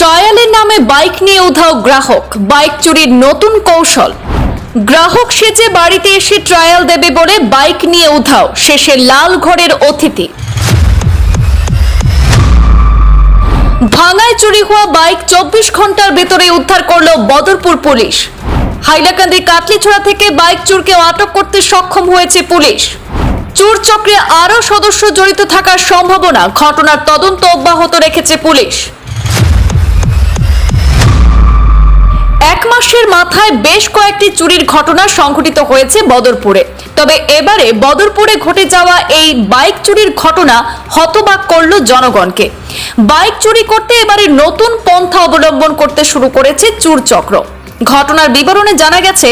নামে বাইক নিয়ে উধাও গ্রাহক। বাইক চুরির নতুন কৌশল। গ্রাহক সেজে বাড়িতে এসে ট্রায়াল দেবে বলে বাইক নিয়ে উধাও, শেষে লাল ঘরের অতিথি। ভাঙায় চুরি হওয়া বাইক চব্বিশ ঘণ্টার ভেতরে উদ্ধার করল বদরপুর পুলিশ। হাইলাকান্দি কাটলিছড়া থেকে বাইক চুরকেও আটক করতে সক্ষম হয়েছে পুলিশ। চোর চক্রে আরও সদস্য জড়িত থাকার সম্ভাবনা ঘটনার তদন্ত অব্যাহত রেখেছে পুলিশ। মাসের মাথায় বেশ কয়েকটি চুরির ঘটনা সংঘটিত হয়েছে বদরপুরে। তবে এবারে বদরপুরে ঘটে যাওয়া এই বাইক চুরির ঘটনা হতবাক করল জনগণকে। বাইক চুরি করতে এবারে নতুন পন্থা অবলম্বন করতে শুরু করেছে চুর চক্র। ঘটনার বিবরণে জানা গেছে,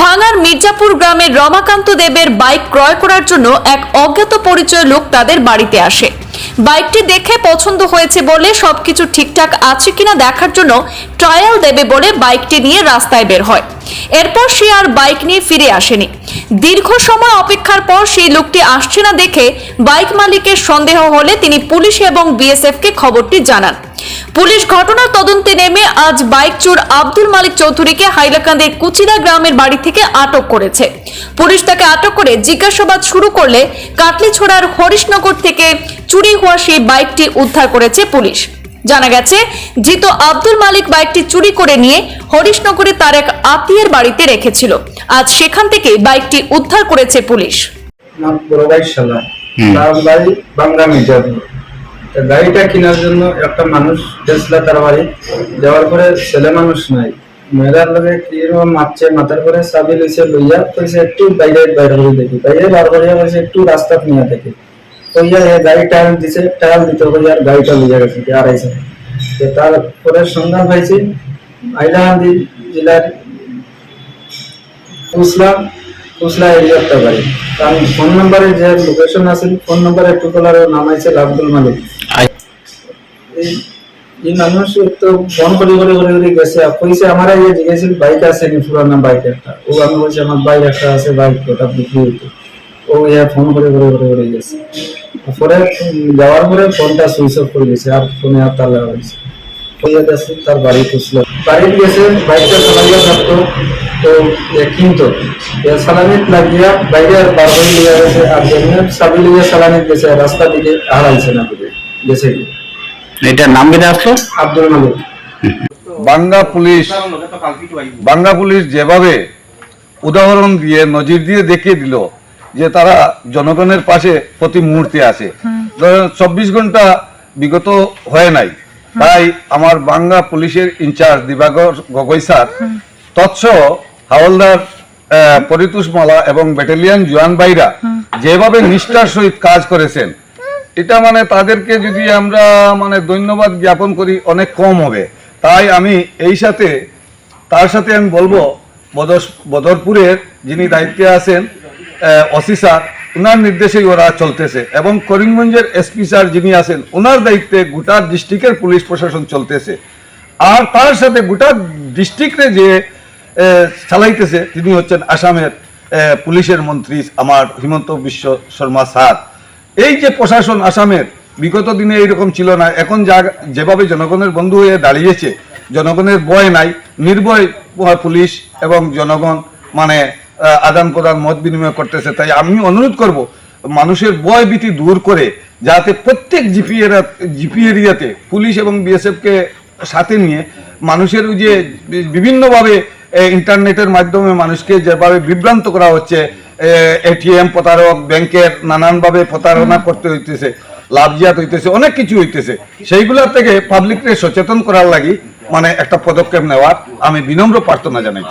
ভাঙার মির্জাপুর গ্রামের রমাকান্ত দেবের বাইক ক্রয় করার জন্য এক অজ্ঞাত পরিচয় লোক তাদের বাড়িতে আসে। বাইকটি দেখে পছন্দ হয়েছে বলে সবকিছু ঠিকঠাক আছে কিনা দেখার জন্য ট্রায়াল দেবে বলে বাইকটি নিয়ে রাস্তায় বের হয়। এরপর সে আর বাইক নিয়ে ফিরে আসেনি। দীর্ঘ সময় অপেক্ষার পর সেই লোকটি আসছে না দেখে বাইক মালিকের সন্দেহ হলে তিনি পুলিশ এবং বিএসএফ কে খবরটি জানান। পুলিশ ঘটনার তদন্তে নেমে আজ বাইক চোর আব্দুল মালিক চৌধুরীকে হাইলাকান্দির কুচিরা গ্রামের বাড়ি থেকে আটক করেছে। পুলিশ তাকে আটক করে জিজ্ঞাসাবাদ শুরু করলে কাটলিছড়ার হরিশনগর থেকে চুরি হওয়া সেই বাইকটি উদ্ধার করেছে পুলিশ। জানা গেছে ধৃত আব্দুল মালিক বাইকটি চুরি করে নিয়ে হরিশনগরে তার এক আত্মীয়ের বাড়িতে রেখেছিল। আজ সেখান থেকে বাইকটি উদ্ধার করেছে পুলিশ। বড় গাড়িটা কেনার জন্য একটা মানুষ গেছিল তার বাড়ি। যাওয়ার পরে ছেলে মানুষ নাই। মেয়েরার লগে কীরকম মারছে, মাথার পরে চাবি লইছে লইয়া কইছে, একটু বাইরে বাইরে করে দেখি। বাইরে বার করিয়া কইছে, একটু রাস্তা নিয়ে দেখি। কইয়া এ গাড়ি টায়াল দিছে, টায়াল দিতে কইয়া আর গাড়িটা লইয়া গেছে আড়াইছে তো তারপরে সন্ধান পাইছি হাইলাকান্দি জেলার কুসলা কুসলা এরিয়া একটা বাড়ি। কারণ ফোন নম্বরে যে লোকেশন আছে, ফোন নম্বরে একটু তোলার নাম আছে আব্দুল মালিক। মানুষ তো ফোন করে করে করে করে গেছে। কইছে, আমার এই জিজ্ঞেসিল বাইক আছে নি পুরানা বাইক একটা? ও আমি বলছি, আমার বাইক একটা আছে বাইক, ওটা বিক্রি হইতো। ও ইয়া ফোন করে করে করে করে গেছে। পরে যাওয়ার পরে ফোনটা সুইচ অফ করে গেছে আর ফোনে আর তার লাগা হয়েছে তার বাড়ি খুঁজলো। বাড়িতে গেছে, বাইকটা চালাইয়া থাকতো, তো কিনতো। সালামিত লাগিয়া বাইরে আর বার লিয়ে গেছে, আর সাবি লিয়ে সালামিত গেছে রাস্তা দিকে হারাইছে না বুঝে গেছে এটার নাম কেটে আসলো আব্দুল মালিক বাংলা পুলিশ বাংলা পুলিশ যেভাবে উদাহরণ দিয়ে নজির দিয়ে দেখিয়ে দিল যে তারা জনগণের পাশে প্রতি মুহূর্তে আছে। চব্বিশ ঘণ্টা বিগত হয় নাই। তাই আমার বাংলা পুলিশের in charge Dibakar Gogoi sir তৎস Howlader আহ, পরিতোষ মালা এবং ব্যাটালিয়ান জোয়ান বাইরা যেভাবে নিষ্ঠার সহিত কাজ করেছেন এটা মানে তাদেরকে যদি আমরা মানে ধন্যবাদ জ্ঞাপন করি, অনেক কম হবে। তাই আমি এই সাথে, তার সাথে আমি বলব বদরপুরের যিনি দায়িত্বে আছেন অসি স্যার ওনার নির্দেশেই ওরা চলতেছে এবং করিমগঞ্জের এসপি স্যার যিনি আছেন ওনার দায়িত্বে গোটা ডিস্ট্রিক্টের পুলিশ প্রশাসন চলতেছে। আর তার সাথে গোটা ডিস্ট্রিক্টে যে চালাইতেছে, তিনি হচ্ছেন আসামের পুলিশের মন্ত্রী আমার হিমন্ত বিশ্ব শর্মা স্যার। এই যে প্রশাসন আসামের, বিগত দিনে এইরকম ছিল না। এখন যা, যেভাবে জনগণের বন্ধু হয়ে দাঁড়িয়েছে, জনগণের বয় নাই, নির্ভয় পুলিশ এবং জনগণ মানে আদান প্রদান মত বিনিময় করতেছে। তাই আমি অনুরোধ করব, মানুষের বয় ভীতি দূর করে, যাতে প্রত্যেক জিপি জিপি এরিয়াতে পুলিশ এবং বিএসএফকে সাথে নিয়ে মানুষের যে বিভিন্নভাবে ইন্টারনেটের মাধ্যমে মানুষকে যেভাবে বিভ্রান্ত করা হচ্ছে এটিএম প্রতারক ব্যাংকের নানানভাবে প্রতারণা করতে হইতেছে লাভজাত হইতেছে অনেক কিছু হইতেছে। সেইগুলোর থেকে পাবলিককে সচেতন করার লাগি মানে একটা পদক্ষেপ নেওয়ার আমি বিনম্র প্রার্থনা জানাই।